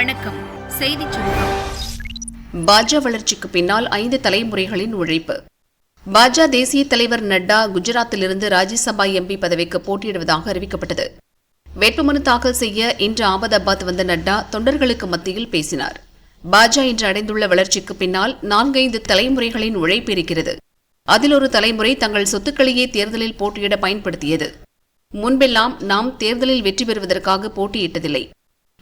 வணக்கம். செய்தி சுருக்கம். பாஜ வளர்ச்சிக்கு பின்னால் ஐந்து தலைமுறைகளின் உழைப்பு. பாஜ தேசிய தலைவர் நட்டா குஜராத்திலிருந்து ராஜ்யசபா எம்பி பதவிக்கு போட்டியிடுவதாக அறிவிக்கப்பட்டது. வேட்புமனு தாக்கல் செய்ய இன்று அகமதாபாத் வந்த நட்டா தொண்டர்களுக்கு மத்தியில் பேசினார். பாஜ இன்று அடைந்துள்ள வளர்ச்சிக்கு பின்னால் நான்கைந்து தலைமுறைகளின் உழைப்பு இருக்கிறது. அதில் ஒரு தலைமுறை தங்கள் சொத்துக்களையே தேர்தலில் போட்டியிட பயன்படுத்தியது. முன்பெல்லாம் நாம் தேர்தலில் வெற்றி பெறுவதற்காக போட்டியிட்டதில்லை.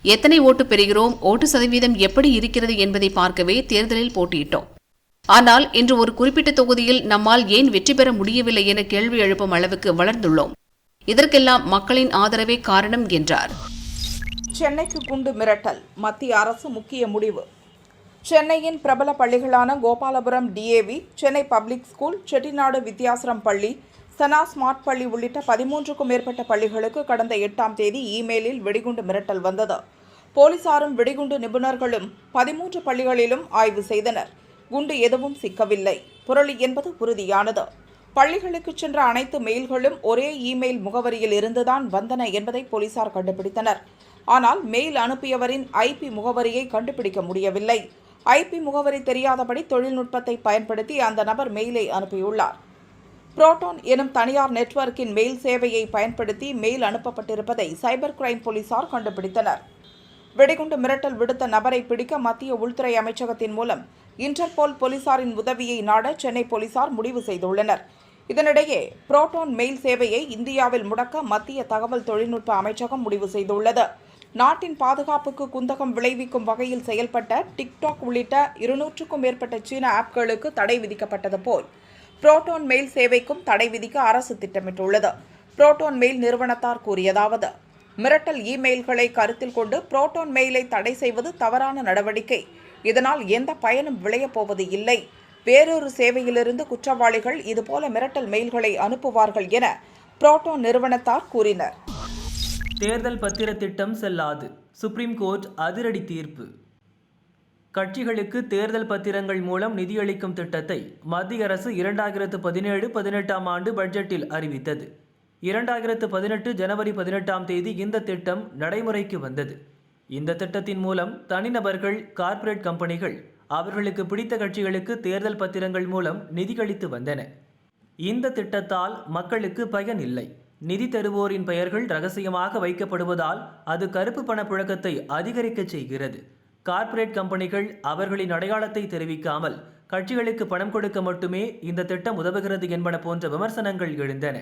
எத்தனை ஓட்டு பெறுகிறோம்? ஓட்டு சதவீதம் எப்படி இருக்கிறது என்பதை பார்க்கவே தேர்தலில் போட்டியிட்டோம். ஆனால் இன்று ஒரு குறிப்பிட்ட தொகுதியில் நம்மால் ஏன் வெற்றி பெற முடியவில்லை என கேள்வி எழுப்பும் அளவுக்கு வளர்ந்துள்ளோம். இதற்கெல்லாம் மக்களின் ஆதரவே காரணம் என்றார். சென்னைக்கு குண்டு மிரட்டல் மத்திய அரசு முக்கிய முடிவு. சென்னையின் பிரபல பள்ளிகளான Gopalapuram DAV Chennai public school Chettinad Vidyashram பள்ளி சனா ஸ்மார்ட் பள்ளி உள்ளிட்ட பதிமூன்றுக்கும் மேற்பட்ட பள்ளிகளுக்கு கடந்த எட்டாம் தேதி இமெயிலில் வெடிகுண்டு மிரட்டல் வந்தது. போலீசாரும் வெடிகுண்டு நிபுணர்களும் பதிமூன்று பள்ளிகளிலும் ஆய்வு செய்தனர். குண்டு எதுவும் சிக்கவில்லை. புரளி என்பது உறுதியானது. பள்ளிகளுக்கு சென்ற அனைத்து மெயில்களும் ஒரே இமெயில் முகவரியில் இருந்துதான் வந்தன என்பதை போலீசார் கண்டுபிடித்தனர். ஆனால் மெயில் அனுப்பியவரின் ஐபி முகவரியை கண்டுபிடிக்க முடியவில்லை. ஐபி முகவரி தெரியாதபடி தொழில்நுட்பத்தை பயன்படுத்தி அந்த நபர் மெயிலை அனுப்பியுள்ளார். புரோட்டான் எனும் தனியார் நெட்வொர்க்கின் மெயில் சேவையை பயன்படுத்தி மெயில் அனுப்பப்பட்டிருப்பதை சைபர் கிரைம் போலீசார் கண்டுபிடித்தனர். வெடிகுண்டு மிரட்டல் விடுத்த நபரை பிடிக்க மத்திய உள்துறை அமைச்சகத்தின் மூலம் இன்டர்போல் போலீசாரின் உதவியை நாட சென்னை போலீசார் முடிவு செய்துள்ளனர். இதனிடையே புரோட்டோன் மெயில் சேவையை இந்தியாவில் முடக்க மத்திய தகவல் தொழில்நுட்ப அமைச்சகம் முடிவு செய்துள்ளது. நாட்டின் பாதுகாப்புக்கு குந்தகம் விளைவிக்கும் வகையில் செயல்பட்ட டிக்டாக் உள்ளிட்ட இருநூற்றுக்கும் மேற்பட்ட சீன ஆப்களுக்கு தடை விதிக்கப்பட்டது போல் புரோட்டோன் மெயில் சேவைக்கும் தடை விதிக்க அரசு திட்டமிட்டுள்ளது. புரோட்டோன் மெயில் நிறுவனத்தார் கூறியதாவது மிரட்டல் இமெயில்களை கருத்தில் கொண்டு புரோட்டோன் மெயிலை தடை செய்வது தவறான நடவடிக்கை. இதனால் எந்த பயனும் விளையப்போவது இல்லை. வேறொரு சேவையிலிருந்து குற்றவாளிகள் இதுபோல மிரட்டல் மெயில்களை அனுப்புவார்கள் என புரோட்டோன் நிறுவனத்தார் கூறினர். தேர்தல் பத்திர திட்டம் செல்லாது. சுப்ரீம் கோர்ட் அதிரடி தீர்ப்பு. கட்சிகளுக்கு தேர்தல் பத்திரங்கள் மூலம் நிதியளிக்கும் திட்டத்தை மத்திய அரசு இரண்டாயிரத்து பதினேழு பதினெட்டாம் ஆண்டு பட்ஜெட்டில் அறிவித்தது. இரண்டாயிரத்து பதினெட்டு ஜனவரி பதினெட்டாம் தேதி இந்த திட்டம் நடைமுறைக்கு வந்தது. இந்த திட்டத்தின் மூலம் தனிநபர்கள் கார்ப்பரேட் கம்பெனிகள் அவர்களுக்கு பிடித்த கட்சிகளுக்கு தேர்தல் பத்திரங்கள் மூலம் நிதியளித்து வந்தன. இந்த திட்டத்தால் மக்களுக்கு பயன் இல்லை. நிதி தருவோரின் பெயர்கள் ரகசியமாக வைக்கப்படுவதால் அது கருப்பு பண புழக்கத்தை அதிகரிக்கச் செய்கிறது. கார்ப்பரேட் கம்பெனிகள் அவர்களின் அடையாளத்தை தெரிவிக்காமல் கட்சிகளுக்கு பணம் கொடுக்க மட்டுமே இந்த திட்டம் உதவுகிறது என்பன போன்ற விமர்சனங்கள் எழுந்தன.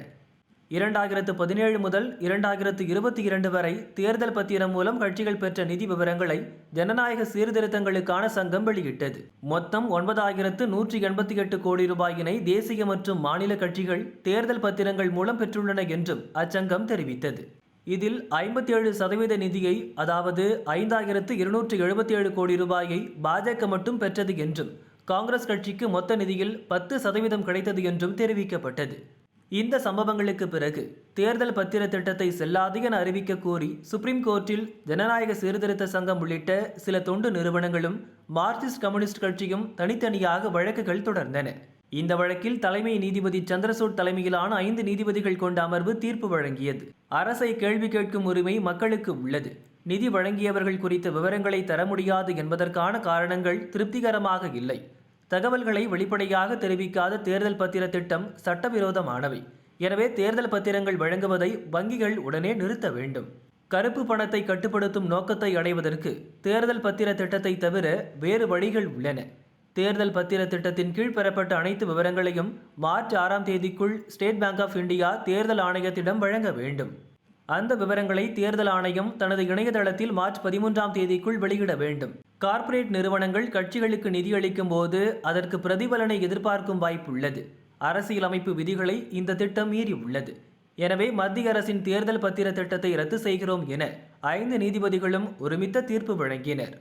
இரண்டாயிரத்து பதினேழு முதல் இரண்டாயிரத்து இருபத்தி இரண்டு வரை தேர்தல் பத்திரம் மூலம் கட்சிகள் பெற்ற நிதி விவரங்களை ஜனநாயக சீர்திருத்தங்களுக்கான சங்கம் வெளியிட்டது. மொத்தம் ஒன்பதாயிரத்து நூற்றி எண்பத்தி எட்டு கோடி ரூபாயினை தேசிய மற்றும் மாநில கட்சிகள் தேர்தல் பத்திரங்கள் மூலம் பெற்றுள்ளன என்றும் அச்சங்கம் தெரிவித்தது. இதில் ஐம்பத்தி ஏழு சதவீத நிதியை அதாவது ஐந்தாயிரத்து இருநூற்று எழுபத்தி ஏழு கோடி ரூபாயை பாஜக மட்டும் பெற்றது என்றும் காங்கிரஸ் கட்சிக்கு மொத்த நிதியில் பத்து சதவீதம் கிடைத்தது என்றும் தெரிவிக்கப்பட்டது. இந்த சம்பவங்களுக்கு பிறகு தேர்தல் பத்திர திட்டத்தை செல்லாது என அறிவிக்க கோரி சுப்ரீம் கோர்ட்டில் ஜனநாயக சீர்திருத்த சங்கம் உள்ளிட்ட சில தொண்டு நிறுவனங்களும் மார்க்சிஸ்ட் கம்யூனிஸ்ட் கட்சியும் தனித்தனியாக வழக்குகள் தொடர்ந்தன. இந்த வழக்கில் தலைமை நீதிபதி சந்திரசூட் தலைமையிலான ஐந்து நீதிபதிகள் கொண்ட அமர்வு தீர்ப்பு வழங்கியது. அரசை கேள்வி கேட்கும் உரிமை மக்களுக்கு உள்ளது. நிதி வழங்கியவர்கள் குறித்த விவரங்களை தர முடியாது என்பதற்கான காரணங்கள் திருப்திகரமாக இல்லை. தகவல்களை வெளிப்படையாக தெரிவிக்காத தேர்தல் பத்திர திட்டம் சட்டவிரோதமானவை. எனவே தேர்தல் பத்திரங்கள் வழங்குவதை வங்கிகள் உடனே நிறுத்த வேண்டும். கருப்பு பணத்தை கட்டுப்படுத்தும் நோக்கத்தை அடைவதற்கு தேர்தல் பத்திர திட்டத்தை தவிர வேறு வழிகள் உள்ளன. தேர்தல் பத்திர திட்டத்தின் கீழ் பெறப்பட்ட அனைத்து விவரங்களையும் மார்ச் ஆறாம் தேதிக்குள் ஸ்டேட் பேங்க் ஆஃப் இந்தியா தேர்தல் ஆணையத்திடம் வழங்க வேண்டும். அந்த விவரங்களை தேர்தல் ஆணையம் தனது இணையதளத்தில் மார்ச் பதிமூன்றாம் தேதிக்குள் வெளியிட வேண்டும். கார்ப்பரேட் நிறுவனங்கள் கட்சிகளுக்கு நிதியளிக்கும் போது அதற்கு பிரதிபலனை எதிர்பார்க்கும் வாய்ப்புள்ளது அரசியலமைப்பு விதிகளை இந்த திட்டம் மீறி உள்ளது. எனவே மத்திய அரசின் தேர்தல் பத்திர திட்டத்தை ரத்து செய்கிறோம் என ஐந்து நீதிபதிகளும் ஒருமித்த தீர்ப்பு வழங்கினர்.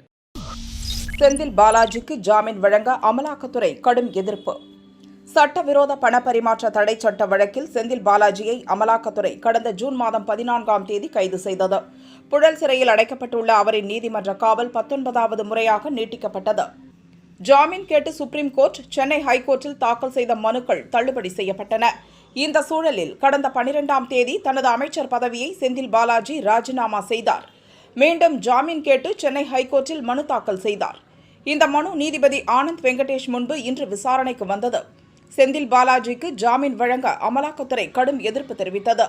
செந்தில் பாலாஜிக்கு ஜாமீன் வழங்க அமலாக்கத்துறை கடும் எதிர்ப்பு. சட்டவிரோத பணப்பரிமாற்ற தடை சட்ட வழக்கில் செந்தில் பாலாஜியை அமலாக்கத்துறை கடந்த ஜூன் மாதம் பதினான்காம் தேதி கைது செய்தது. புழல் சிறையில் அடைக்கப்பட்டுள்ள அவரின் நீதிமன்ற காவல் பத்தொன்பதாவது முறையாக நீட்டிக்கப்பட்டது. ஜாமீன் கேட்டு சுப்ரீம் கோர்ட் சென்னை ஹைகோர்ட்டில் தாக்கல் செய்த மனுக்கள் தள்ளுபடி செய்யப்பட்டன. இந்த சூழலில் கடந்த பனிரெண்டாம் தேதி தனது அமைச்சர் பதவியை செந்தில் பாலாஜி ராஜினாமா செய்தார். மீண்டும் ஜாமீன் கேட்டு சென்னை ஹைகோர்ட்டில் மனு தாக்கல் செய்தார். இந்த மனு நீதிபதி ஆனந்த் வெங்கடேஷ் முன்பு இன்று விசாரணைக்கு வந்தது. செந்தில் பாலாஜிக்கு ஜாமீன் வழங்க அமலாக்கத்துறை கடும் எதிர்ப்பு தெரிவித்தது.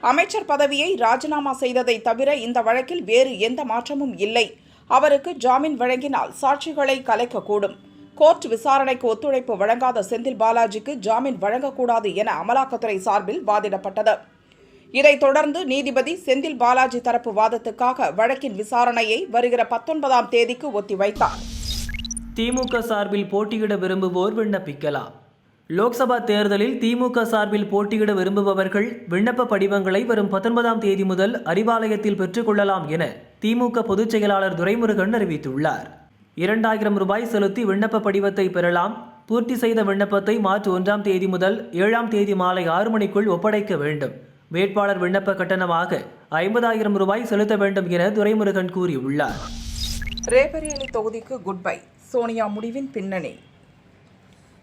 அமைச்சர் பதவியை ராஜினாமா செய்ததை தவிர இந்த வழக்கில் வேறு எந்த மாற்றமும் இல்லை. அவருக்கு ஜாமீன் வழங்கினால் சாட்சிகளை கலைக்கக்கூடும். கோர்ட் விசாரணைக்கு ஒத்துழைப்பு வழங்காத செந்தில் பாலாஜிக்கு ஜாமீன் வழங்கக்கூடாது என அமலாக்கத்துறை சார்பில் வாதிடப்பட்டது. இதைத் தொடர்ந்து நீதிபதி செந்தில் பாலாஜி தரப்பு வாதத்துக்காக வழக்கின் விசாரணையை வருகிற பத்தொன்பதாம் தேதிக்கு ஒத்திவைத்தார். திமுக சார்பில் போட்டியிட விரும்புவோர் விண்ணப்பிக்கலாம். லோக்சபா தேர்தலில் திமுக சார்பில் போட்டியிட விரும்புபவர்கள் விண்ணப்ப படிவங்களை வரும் பத்தொன்பதாம் தேதி முதல் அறிவாலயத்தில் பெற்றுக்கொள்ளலாம் என திமுக பொதுச் செயலாளர் துரைமுருகன் அறிவித்துள்ளார். இரண்டாயிரம் ரூபாய் செலுத்தி விண்ணப்ப படிவத்தை பெறலாம். பூர்த்தி செய்த விண்ணப்பத்தை மார்ச் ஒன்றாம் தேதி முதல் ஏழாம் தேதி மாலை ஆறு மணிக்குள் ஒப்படைக்க வேண்டும். வேட்பாளர் விண்ணப்ப கட்டணமாக ஐம்பதாயிரம் ரூபாய் செலுத்த வேண்டும் என துரைமுருகன் கூறியுள்ளார். ரேபரேலி தொகுதிக்கு குட் பை சோனியா முடிவின் பின்னணி.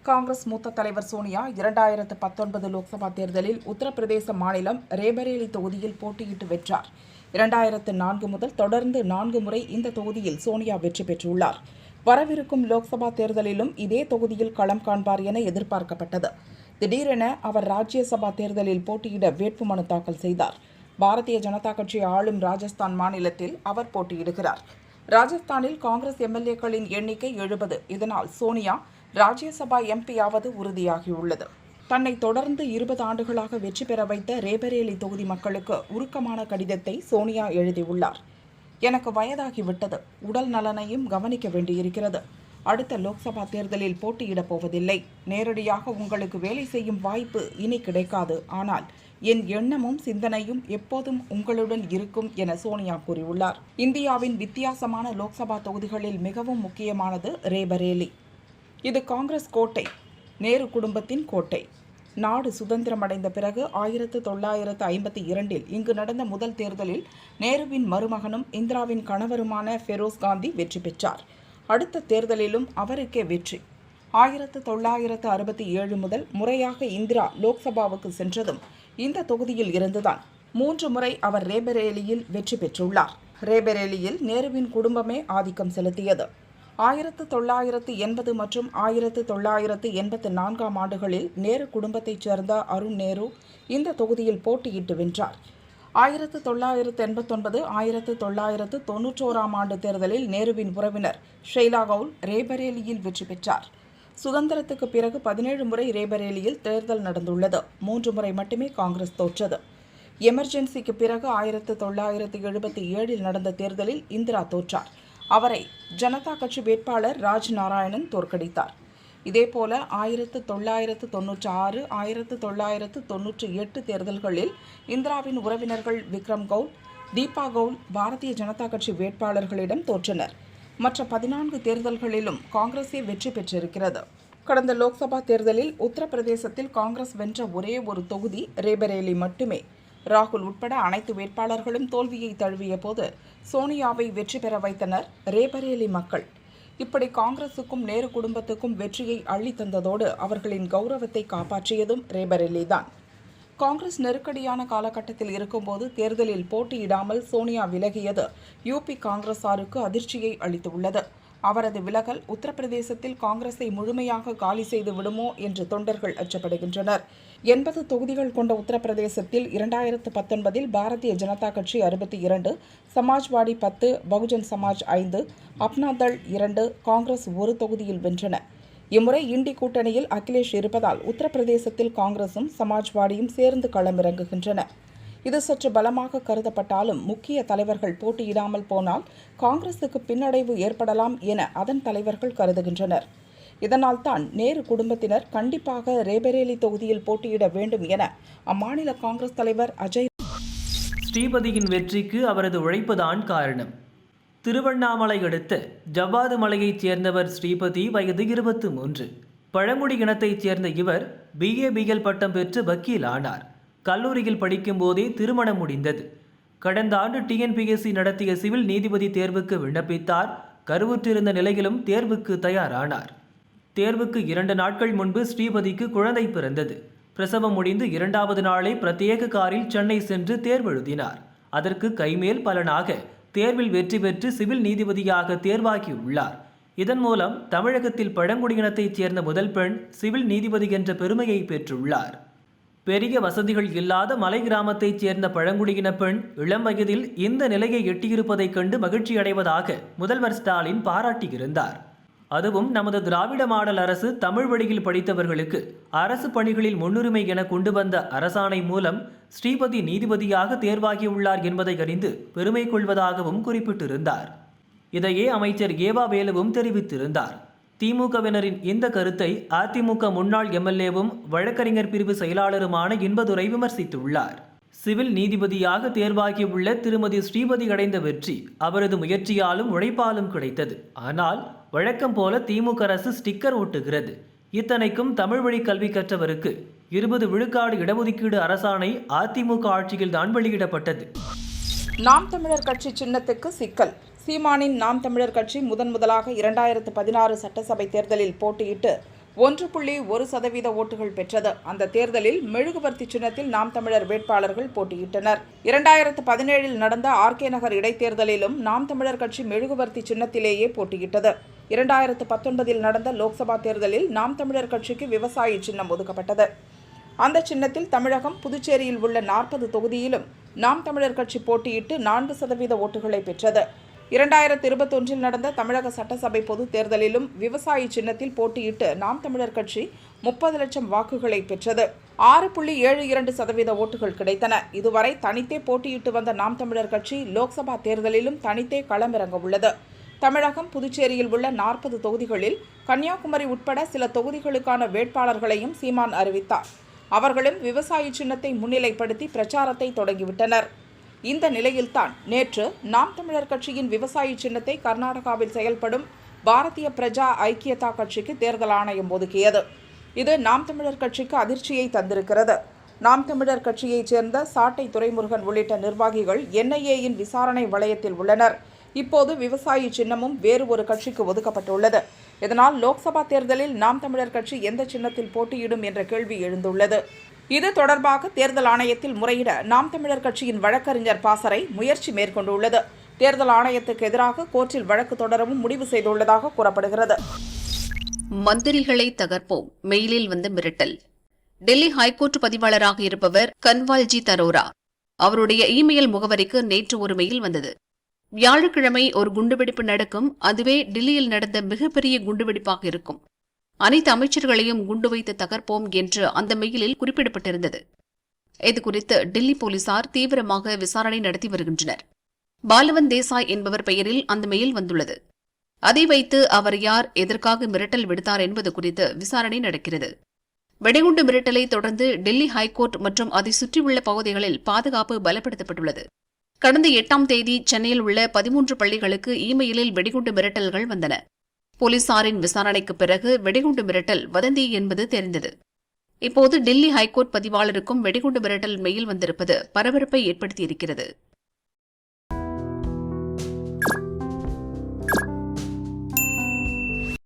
காங்கிரஸ் மூத்த தலைவர் சோனியா இரண்டாயிரத்து பத்தொன்பது லோக்சபா தேர்தலில் உத்தரப்பிரதேச மாநிலம் ரேபரேலி தொகுதியில் போட்டியிட்டு வென்றார். இரண்டாயிரத்து நான்கு முதல் தொடர்ந்து நான்கு முறை இந்த தொகுதியில் சோனியா வெற்றி பெற்றுள்ளார். வரவிருக்கும் லோக்சபா தேர்தலிலும் இதே தொகுதியில் களம் காண்பார் என எதிர்பார்க்கப்பட்டது. திடீரென அவர் ராஜ்யசபா தேர்தலில் போட்டியிட வேட்புமனு தாக்கல் செய்தார். பாரதிய ஜனதா கட்சி ஆளும் ராஜஸ்தான் மாநிலத்தில் அவர் போட்டியிடுகிறார். ராஜஸ்தானில் காங்கிரஸ் எம்எல்ஏக்களின் எண்ணிக்கை எழுபது. இதனால் சோனியா ராஜ்யசபா எம்பியாவது உறுதியாகியுள்ளது. தன்னை தொடர்ந்து இருபது ஆண்டுகளாக வெற்றி பெற வைத்த ரேபரேலி தொகுதி மக்களுக்கு உருக்கமான கடிதத்தை சோனியா எழுதியுள்ளார். எனக்கு வயதாகிவிட்டது. உடல் நலனையும் கவனிக்க வேண்டியிருக்கிறது. அடுத்த லோக்சபா தேர்தலில் போட்டியிடப் போவதில்லை. நேரடியாக உங்களுக்கு வேலை செய்யும் வாய்ப்பு இனி கிடைக்காது. ஆனால் என் எண்ணமும் சிந்தனையும் எப்போதும் உங்களுடன் இருக்கும் என சோனியா கூறியுள்ளார். இந்தியாவின் வித்தியாசமான லோக்சபா தொகுதிகளில் மிகவும் முக்கியமானது ரேபரேலி. இது காங்கிரஸ் கோட்டை நேரு குடும்பத்தின் கோட்டை. நாடு சுதந்திரமடைந்த பிறகு ஆயிரத்து தொள்ளாயிரத்து ஐம்பத்தி இரண்டில் இங்கு நடந்த முதல் தேர்தலில் நேருவின் மருமகனும் இந்திராவின் கணவருமான ஃபெரோஸ் காந்தி வெற்றி பெற்றார். அடுத்த தேர்தலிலும் அவருக்கே வெற்றி. ஆயிரத்து தொள்ளாயிரத்து அறுபத்தி ஏழு முதல் முறையாக இந்திரா லோக்சபாவுக்கு சென்றதும் இந்த தொகுதியில் இருந்துதான் மூன்று முறை அவர் ரேபரேலியில் வெற்றி பெற்றுள்ளார். ரேபரேலியில் நேருவின் குடும்பமே ஆதிக்கம் செலுத்தியது. ஆயிரத்து தொள்ளாயிரத்து எண்பது மற்றும் ஆயிரத்து தொள்ளாயிரத்து எண்பத்து நான்காம் ஆண்டுகளில் நேரு குடும்பத்தைச் சேர்ந்த அருண் நேரு இந்த தொகுதியில் போட்டியிட்டு வென்றார். ஆயிரத்து தொள்ளாயிரத்து எண்பத்தொன்பது ஆயிரத்து தொள்ளாயிரத்து தொன்னூற்றோராம் ஆண்டு தேர்தலில் நேருவின் உறவினர் ஷெய்லா கவுல் ரேபரேலியில் வெற்றி பெற்றார். சுதந்திரத்துக்கு பிறகு பதினேழு முறை ரேபரேலியில் தேர்தல் நடந்துள்ளது. மூன்று முறை மட்டுமே காங்கிரஸ் தோற்றது. எமர்ஜென்சிக்கு பிறகு ஆயிரத்து தொள்ளாயிரத்து எழுபத்தி ஏழில் நடந்த தேர்தலில் இந்திரா தோற்றார். அவரை ஜனதா கட்சி வேட்பாளர் ராஜ் நாராயணன் தோற்கடித்தார். இதேபோல ஆயிரத்து தொள்ளாயிரத்து தொன்னூற்றி ஆறு ஆயிரத்து தொள்ளாயிரத்து தொன்னூற்றி எட்டு தேர்தல்களில் இந்திராவின் உறவினர்கள் விக்ரம் கவுல் தீபா கவுல் பாரதிய ஜனதா கட்சி வேட்பாளர்களிடம் தோற்றனர். மற்ற பதினான்கு தேர்தல்களிலும் காங்கிரஸே வெற்றி பெற்றிருக்கிறது. கடந்த லோக்சபா தேர்தலில் உத்தரப்பிரதேசத்தில் காங்கிரஸ் வென்ற ஒரே ஒரு தொகுதி ரேபரேலி மட்டுமே. ராகுல் உட்பட அனைத்து வேட்பாளர்களும் தோல்வியை தழுவிய போது சோனியாவை வெற்றி பெற வைத்தனர் ரேபரேலி மக்கள். இப்படி காங்கிரசுக்கும் நேரு குடும்பத்துக்கும் வெற்றியை அள்ளி தந்ததோடு அவர்களின் கௌரவத்தை காப்பாற்றியதும் ரேபரேலி தான் காங்கிரஸ் நெருக்கடியான காலகட்டத்தில் இருக்கும்போது தேர்தலில் போட்டியிடாமல் சோனியா விலகியது. யூபி காங்கிரசாருக்கு அதிர்ச்சியை அளித்துள்ளது. அவரது விலகல் உத்தரப்பிரதேசத்தில் காங்கிரஸை முழுமையாக காலி செய்து விடுமோ என்று தொண்டர்கள் அச்சப்படுகின்றனர். எண்பது தொகுதிகள் கொண்ட உத்தரப்பிரதேசத்தில் இரண்டாயிரத்து பத்தொன்பதில் பாரதிய ஜனதா கட்சி அறுபத்தி இரண்டு சமாஜ்வாடி பத்து பகுஜன் சமாஜ் ஐந்து அப்னாதள் இரண்டு காங்கிரஸ் ஒரு தொகுதியில் வென்றன. இம்முறை இண்டி கூட்டணியில் அகிலேஷ் இருப்பதால் உத்தரப்பிரதேசத்தில் காங்கிரசும் சமாஜ்வாடியும் சேர்ந்து களமிறங்குகின்றன. இது சற்று பலமாக கருதப்பட்டாலும் முக்கிய தலைவர்கள் போட்டியிடாமல் போனால் காங்கிரசுக்கு பின்னடைவு ஏற்படலாம் என அதன் தலைவர்கள் கருதுகின்றனர். இதனால் தான் நேரு குடும்பத்தினர் கண்டிப்பாக ரேபரேலி தொகுதியில் போட்டியிட வேண்டும் என அம்மாநில காங்கிரஸ் தலைவர் அஜய் ஸ்ரீபதியின் வெற்றிக்கு அவரது உழைப்புதான் காரணம். திருவண்ணாமலை அடுத்த ஜவ்வாது மலையைச் சேர்ந்தவர் ஸ்ரீபதி வயது இருபத்து மூன்று. பழங்குடி இனத்தைச் சேர்ந்த இவர் பிஏபிஎல் பட்டம் பெற்று வக்கீல் ஆனார். கல்லூரியில் படிக்கும்போதே திருமணம் முடிந்தது. கடந்த ஆண்டு டிஎன்பிஎஸ்சி நடத்திய சிவில் நீதிபதி தேர்வுக்கு விண்ணப்பித்தார். கருவுற்றிருந்த நிலையிலும் தேர்வுக்கு தயாரானார். தேர்வுக்கு இரண்டு நாட்கள் முன்பு ஸ்ரீபதிக்கு குழந்தை பிறந்தது. பிரசவம் முடிந்து இரண்டாவது நாளே பிரத்யேக காரில் சென்னை சென்று தேர்வெழுதினார். அதற்கு கைமேல் பலனாக தேர்வில் வெற்றி பெற்று சிவில் நீதிபதியாக தேர்வாகியுள்ளார். இதன் மூலம் தமிழகத்தில் பழங்குடியினத்தைச் சேர்ந்த முதல் பெண் சிவில் நீதிபதி என்ற பெருமையை பெற்றுள்ளார். பெரிய வசதிகள் இல்லாத மலை கிராமத்தைச் சேர்ந்த பழங்குடியின பெண் இளம் வயதில் இந்த நிலையை எட்டியிருப்பதைக் கண்டு மகிழ்ச்சி அடைவதாக முதல்வர் ஸ்டாலின் பாராட்டியிருந்தார். அதுவும் நமது திராவிட மாடல் அரசு தமிழ் வழியில் படித்தவர்களுக்கு அரசு பணிகளில் முன்னுரிமை என கொண்டு வந்த அரசாணை மூலம் ஸ்ரீபதி நீதிபதியாக தேர்வாகியுள்ளார் என்பதை அறிந்து பெருமை கொள்வதாகவும் குறிப்பிட்டிருந்தார். இதையே அமைச்சர் ஏவா வேலுவும் தெரிவித்திருந்தார். திமுகவினரின் இந்த கருத்தை அதிமுக முன்னாள் எம்எல்ஏவும் வழக்கறிஞர் பிரிவு செயலாளருமான இன்பதுரை விமர்சித்துள்ளார். சிவில் நீதிபதியாக தேர்வாகியுள்ள திருமதி ஸ்ரீபதி அடைந்த வெற்றி அவரது முயற்சியாலும் உழைப்பாலும் கிடைத்தது. ஆனால் வழக்கம் போல திமுக அரசு ஸ்டிக்கர் ஒட்டுகிறது இத்தனைக்கும் தமிழ் வழி கல்வி கற்றவருக்கு இருபது விழுக்காடு இடஒதுக்கீடு அரசாணை அதிமுக ஆட்சியில் தான் வெளியிடப்பட்டது. நாம் தமிழர் கட்சி சின்னத்துக்கு சிக்கல். சீமானின் நாம் தமிழர் கட்சி முதன் முதலாக இரண்டாயிரத்து பதினாறு சட்டசபை தேர்தலில் போட்டியிட்டு ஒன்று புள்ளி ஒரு சதவீத ஓட்டுகள் பெற்றது. அந்த தேர்தலில் மெழுகுவர்த்தி சின்னத்தில் நாம் தமிழர் வேட்பாளர்கள் போட்டியிட்டனர். இரண்டாயிரத்து பதினேழில் நடந்த ஆர்கே நகர் இடைத்தேர்தலிலும் நாம் தமிழர் கட்சி மெழுகுவர்த்தி சின்னத்திலேயே போட்டியிட்டது. இரண்டாயிரத்து பத்தொன்பதில் நடந்த லோக்சபா தேர்தலில் நாம் தமிழர் கட்சிக்கு விவசாயி சின்னம் ஒதுக்கப்பட்டது. அந்த சின்னத்தில் தமிழகம் புதுச்சேரியில் உள்ள நாற்பது தொகுதியிலும் நாம் தமிழர் கட்சி போட்டியிட்டு நான்கு சதவீத ஓட்டுகளை பெற்றது. இரண்டாயிரத்து இருபத்தொன்றில் நடந்த தமிழக சட்டசபை பொதுத் தேர்தலிலும் விவசாயி சின்னத்தில் போட்டியிட்டு நாம் தமிழர் கட்சி முப்பது லட்சம் வாக்குகளை பெற்றது. ஆறு புள்ளி ஏழு இரண்டு சதவீத ஓட்டுகள் கிடைத்தன. இதுவரை தனித்தே போட்டியிட்டு வந்த நாம் தமிழர் கட்சி லோக்சபா தேர்தலிலும் தனித்தே களமிறங்க உள்ளது தமிழகம் புதுச்சேரியில் உள்ள நாற்பது தொகுதிகளில் கன்னியாகுமரி உட்பட சில தொகுதிகளுக்கான வேட்பாளர்களையும் சீமான் அறிவித்தார். அவர்களும் விவசாய சின்னத்தை முன்னிலைப்படுத்தி பிரச்சாரத்தை தொடங்கிவிட்டனர். இந்த நிலையில்தான் நேற்று நாம் தமிழர் கட்சியின் விவசாய சின்னத்தை கர்நாடகாவில் செயல்படும் பாரதிய பிரஜா ஐக்கியதா கட்சிக்கு தேர்தல் ஆணையம் ஒதுக்கியது. இது நாம் தமிழர் கட்சிக்கு அதிர்ச்சியை தந்திருக்கிறது. நாம் தமிழர் கட்சியைச் சேர்ந்த சாட்டை துரைமுருகன் உள்ளிட்ட நிர்வாகிகள் என்ஐஏயின் விசாரணை வளையத்தில் உள்ளனர். இப்போது விவசாயி சின்னமும் வேறு ஒரு கட்சிக்கு ஒதுக்கப்பட்டுள்ளது. இதனால் லோக்சபா தேர்தலில் நாம் தமிழர் கட்சி எந்த சின்னத்தில் போட்டியிடும் என்ற கேள்வி எழுந்துள்ளது. இது தொடர்பாக தேர்தல் ஆணையத்தில் முறையிட நாம் தமிழர் கட்சியின் வழக்கறிஞர் பாசறை முயற்சி மேற்கொண்டுள்ளது. தேர்தல் ஆணையத்துக்கு எதிராக கோர்ட்டில் வழக்கு தொடரவும் முடிவு செய்துள்ளதாக கூறப்படுகிறது. மந்திரிகளை தகர்ப்போம். மெயிலில் வந்து மிரட்டல். டெல்லி ஹைகோர்ட் பதிவாளராக இருப்பவர் கன்வால்ஜி தரோரா. அவருடைய இமெயில் முகவரிக்கு நேற்று ஒரு மெயில் வந்தது. வியாழக்கிழமை ஒரு குண்டுவெடிப்பு நடக்கும். அதுவே டெல்லியில் நடந்த மிகப்பெரிய குண்டுவெடிப்பாக இருக்கும். அனைத்து அமைச்சர்களையும் குண்டு வைத்து தகர்ப்போம் என்று அந்த மெயிலில் குறிப்பிடப்பட்டிருந்தது. இதுகுறித்து டெல்லி போலீசார் தீவிரமாக விசாரணை நடத்தி வருகின்றனர். பாலவன் தேசாய் என்பவர் பெயரில் அந்த மெயில் வந்துள்ளது. அதை வைத்து அவர் யார் எதற்காக மிரட்டல் விடுத்தார் என்பது குறித்து விசாரணை நடக்கிறது. வெடிகுண்டு மிரட்டலை தொடர்ந்து டெல்லி ஹைகோர்ட் மற்றும் அதை சுற்றியுள்ள பகுதிகளில் பாதுகாப்பு பலப்படுத்தப்பட்டுள்ளது. கடந்த எட்டாம் தேதி சென்னையில் உள்ள பதிமூன்று பள்ளிகளுக்கு இமெயிலில் வெடிகுண்டு மிரட்டல்கள் வந்தன. போலீசாரின் விசாரணைக்கு பிறகு வெடிகுண்டு மிரட்டல் வதந்தி என்பது தெரிந்தது. இப்போது டெல்லி ஹைகோர்ட் பதிவாளருக்கும் வெடிகுண்டு மிரட்டல் மெயில் வந்திருப்பது பரபரப்பை ஏற்படுத்தியிருக்கிறது.